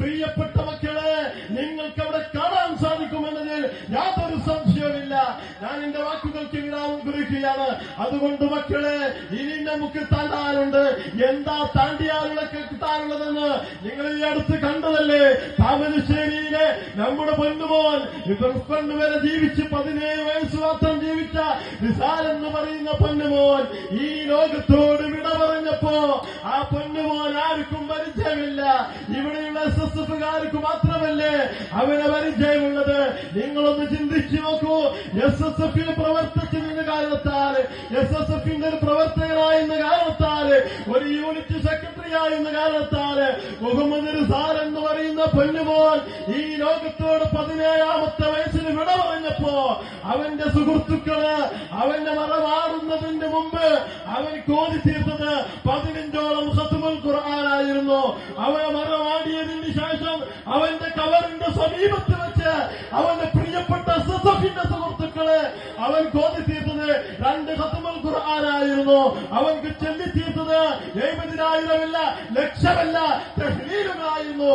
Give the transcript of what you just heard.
പ്രിയപ്പെട്ട മക്കളെ നിങ്ങൾക്ക് അവിടെ കാണാൻ സാധിക്കുമെന്നതിൽ യാതൊരു സംശയവുമില്ല. ഞാൻ എന്റെ വാക്കുകൾക്ക് വിരാമം കുറിക്കുകയാണ് അതുകൊണ്ട് മക്കളെ ഇനി നമുക്ക് താണ്ടാനുണ്ട്. എന്താ താണ്ടിയാലുള്ള കിട്ടാനുള്ളതെന്ന് നിങ്ങൾ ഈ അടുത്ത് കണ്ടതല്ലേ? താമരശ്ശേരിയിലെ നമ്മുടെ പൊന്നുമോൻ പ്ലസ് വരെ ജീവിച്ച് പതിനേഴ് വയസ്സ് മാത്രം ജീവിച്ച നിസാൽ എന്ന് പറയുന്ന പൊന്നുമോൻ ഈ ലോകത്തോട് വിട പറഞ്ഞപ്പോ ആ പൊന്നുമോൻ ആർക്കും എഫുകാർക്ക് മാത്രമല്ലേ അവനെ പരിചയമുള്ളത്? നിങ്ങളൊന്ന് ചിന്തിച്ചു നോക്കൂ. എസ് എസ് എഫിൽ പ്രവർത്തിച്ചതിന്റെ കാരണത്താൽ എസ് എസ് എഫിന്റെ ഒരു പ്രവർത്തകനായെന്ന കാരണത്താൽ ഒരു യൂണിറ്റ് സെക്രട്ടറി ആയെന്ന കാരണത്താൽ മുഹമ്മദ് റിസാൽ എന്ന് പറയുന്ന പൊന്നുമോൻ ഈ ലോകത്തോട് പതിനേഴാമത്തെ വയസ്സിൽ വിട പറഞ്ഞപ്പോ അവന്റെ സുഹൃത്തുക്കൾ അവന്റെ മറ മാറുന്നതിന് മുമ്പ് അവൻ കോതി തീർത്തത് പതിനഞ്ചോളം സത്തുമൽ ഖുർആനായിരുന്നു അവനെ മറ മാടിയതിന് ശേഷം അവന്റെ കവറിന്റെ സമീപത്ത് വെച്ച് അവന്റെ പ്രിയപ്പെട്ട സസഫിന്റെ സുഹൃത്തുക്കൾ അവൻ കോതി തീർത്തത് രണ്ട് ഹത്തുമൽ ഖുർആാനായിരുന്നു. അവൻക്ക് ചൊല്ലി തീർത്തത് എഴുപതിനായിരമല്ല ലക്ഷമല്ല തഹ്ലീലുകളായിരുന്നു.